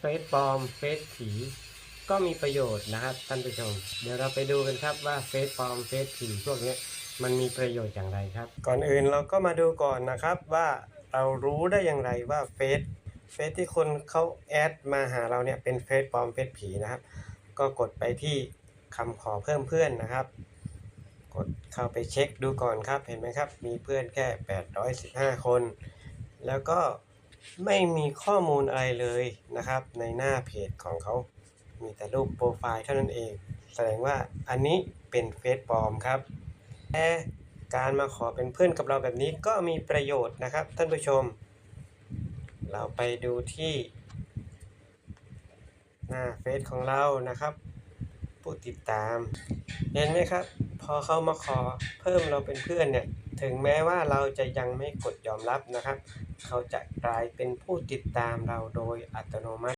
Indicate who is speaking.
Speaker 1: เฟซปลอมเฟซผี ก็มีประโยชน์นะครับท่านผู้ชม เดี๋ยวเราไปดูกันครับว่าเฟซปลอมเฟซผีพวกนี้มันมีประโยชน์อย่างไรครับ ก่อนอื่นเราก็มาดูก่อนนะครับว่าเรารู้ได้อย่างไรว่าเฟซเฟซที่คนเขาแอดมาหาเราเนี่ยเป็นเฟซปลอมเฟซผีนะครับ ก็กดไปที่คำขอเพิ่มเพื่อนนะครับ กดเข้าไปเช็คดูก่อนครับเห็นไหมครับ มีเพื่อนแค่ 815 คน แล้วก็ ไม่มีข้อมูลอะไรเลยนะครับ ในหน้าเพจของเขา มีแต่รูปโปรไฟล์เท่านั้นเอง แสดงว่าอันนี้เป็นเฟซปลอมครับแต่การมาขอเป็นเพื่อนกับเราแบบนี้ก็มีประโยชน์นะครับ ท่านผู้ชม เราไปดูที่ หน้าเฟซของเรานะครับ ผู้ติดตาม เห็นไหมครับ พอเข้ามาขอเพิ่มเราเป็นเพื่อนเนี่ย ถึงแม้ว่าเราจะยังไม่กดยอมรับนะครับ เขาจะกลายเป็นผู้ติดตามเราโดยอัตโนมัติ